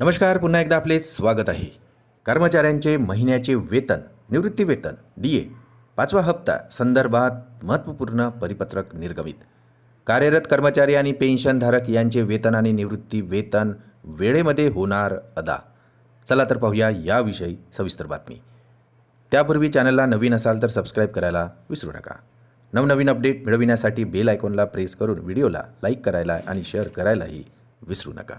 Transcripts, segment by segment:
नमस्कार पुन्हा एकदा आपले स्वागत आहे. कर्मचाऱ्यांचे महिन्याचे वेतन निवृत्ती वेतन डी ए पाचवा हप्ता संदर्भात महत्त्वपूर्ण परिपत्रक निर्गमित. कार्यरत कर्मचारी आणि पेन्शनधारक यांचे वेतन आणि निवृत्ती वेतन वेळेमध्ये होणार अदा. चला तर पाहूया याविषयी सविस्तर बातमी. त्यापूर्वी चॅनलला नवीन असाल तर सबस्क्राईब करायला विसरू नका. नवनवीन अपडेट मिळविण्यासाठी बेल आयकॉनला प्रेस करून व्हिडिओला लाईक करायला आणि शेअर करायलाही विसरू नका.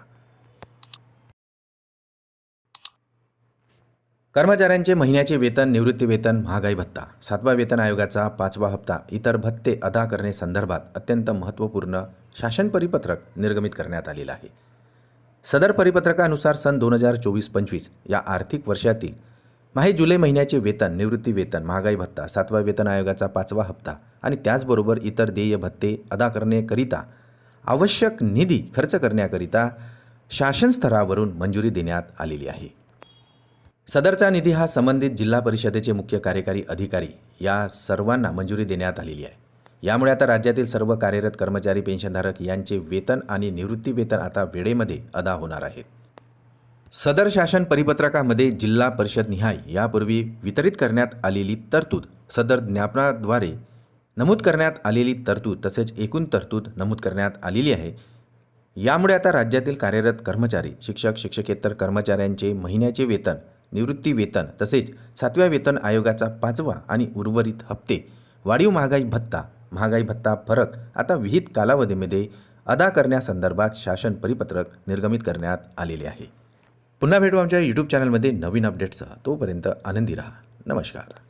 कर्मचाऱ्यांचे महिन्याचे वेतन निवृत्ती वेतन महागाई भत्ता. सातवा वेतन आयोगाचा पाचवा हप्ता इतर भत्ते अदा करणे संदर्भात अत्यंत महत्त्वपूर्ण शासन परिपत्रक निर्गमित करण्यात आलेलं आहे. सदर परिपत्रकानुसार सन दोन हजार चोवीस पंचवीस या आर्थिक वर्षातील माहे जुलै महिन्याचे वेतन निवृत्ती वेतन महागाई भत्ता सातवा वेतन आयोगाचा पाचवा हप्ता आणि त्याचबरोबर इतर देय भत्ते अदा करण्याकरिता आवश्यक निधी खर्च करण्याकरिता शासन स्तरावरून मंजुरी देण्यात आलेली आहे. सदरचा निधी हा संबंधित जिल्हा परिषदेचे मुख्य कार्यकारी अधिकारी या सर्वांना मंजुरी देण्यात आलेली आहे. यामुळे आता राज्यातील सर्व कार्यरत कर्मचारी पेन्शनधारक यांचे वेतन आणि निवृत्ती वेतन आता वेळेमध्ये अदा होणार आहेत सदर शासन परिपत्रकामध्ये जिल्हा परिषद निहाय यापूर्वी वितरित करण्यात आलेली तरतूद सदर ज्ञापनाद्वारे नमूद करण्यात आलेली तरतूद तसेच एकूण तरतूद नमूद करण्यात आलेली आहे. यामुळे आता राज्यातील कार्यरत कर्मचारी शिक्षक शिक्षकेतर कर्मचाऱ्यांचे महिन्याचे वेतन निवृत्ती वेतन तसेच सातव्या वेतन आयोगाचा पाचवा आणि उर्वरित हप्ते. वाढीव महागाई भत्ता महागाई भत्ता फरक आता विहित कालावधीमध्ये अदा करण्यासंदर्भात शासन परिपत्रक निर्गमित करण्यात आलेले आहे. पुन्हा भेटू आमच्या यूट्यूब चॅनलमध्ये नवीन अपडेटसह तोपर्यंत आनंदी रहा. नमस्कार.